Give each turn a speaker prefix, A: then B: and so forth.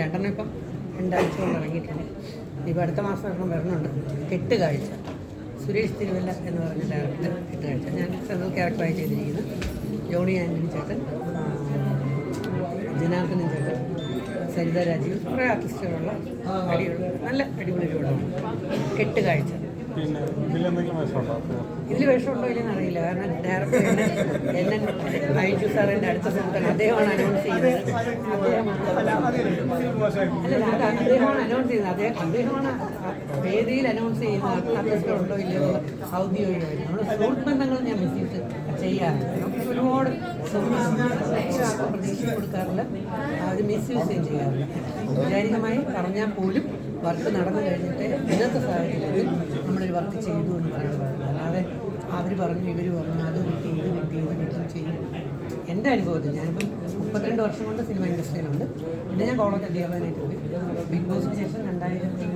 A: രണ്ടെണ്ണം ഇപ്പം രണ്ടാഴ്ച കൊണ്ട് ഇറങ്ങിയിട്ടുണ്ട്. ഇപ്പം അടുത്ത മാസം ഒരെണ്ണം വരണുണ്ട്. കെട്ട് കാഴ്ച. സുരേഷ് തിരുവല്ല എന്ന് പറഞ്ഞ ഡയറക്ടർ കെട്ട് കാഴ്ച. ഞാൻ സെൻട്രൽ ക്യാരക്ടറായി ചെയ്തിരിക്കുന്നത് ജോണി ആന്റണി ചേട്ടൻ ജനാർദ്ദനൻ ചേട്ടൻ സരിത രാജീവ് കുറേ ആർട്ടിസ്റ്റുകളുള്ള അടിപൊളി നല്ല അടിപൊളി രൂപമാണ് കെട്ട് കാഴ്ച. ഇതിൽ വിഷമുണ്ടോ? ഇല്ലെന്ന് അറിയില്ല. കാരണം ഡയറക്ടർ സാർ എന്റെ അടുത്ത സുഹൃത്താണ്. അദ്ദേഹമാണ് അനൗൺസ് ചെയ്യുന്നത്. അല്ല അത് അദ്ദേഹമാണ് അനൗൺസ് ചെയ്യുന്നത്. അദ്ദേഹം അദ്ദേഹമാണ് വേദിയിൽ അനൗൺസ് ചെയ്യുന്നത് അത്യാവശ്യം ഉണ്ടോ ഇല്ലയോ? എന്ന് നമ്മുടെ സുഹൃത്ത് ബന്ധങ്ങൾ ഞാൻ മിസ്യൂസ് ചെയ്യാറുണ്ട് നമുക്ക് ഒരുപാട് പ്രതീക്ഷ കൊടുക്കാറില്ല അത് മിസ്യൂസ് ചെയ്യും ചെയ്യാറില്ല. ഔപചാരികമായി പറഞ്ഞാൽ പോലും വർക്ക് നടന്നു കഴിഞ്ഞിട്ട് ഇന്നത്തെ സാഹചര്യത്തിൽ നമ്മളൊരു വർക്ക് ചെയ്തു എന്ന് പറയുന്നത്. അല്ലാതെ അവർ പറഞ്ഞു ഇവർ പറഞ്ഞു അത് കിട്ടി ഇത് കിട്ടി ഇത് കിട്ടി ചെയ്യും എന്റെ അനുഭവത്തിൽ ഞാനിപ്പം മുപ്പത്തിരണ്ട് വർഷം കൊണ്ട് സിനിമ ഇൻഡസ്ട്രിയിലുണ്ട്. പിന്നെ ഞാൻ കോളേജ് അധ്യാപകനായിട്ട് പോയി. ബിഗ് ബോസിന് ശേഷം രണ്ടായിരത്തി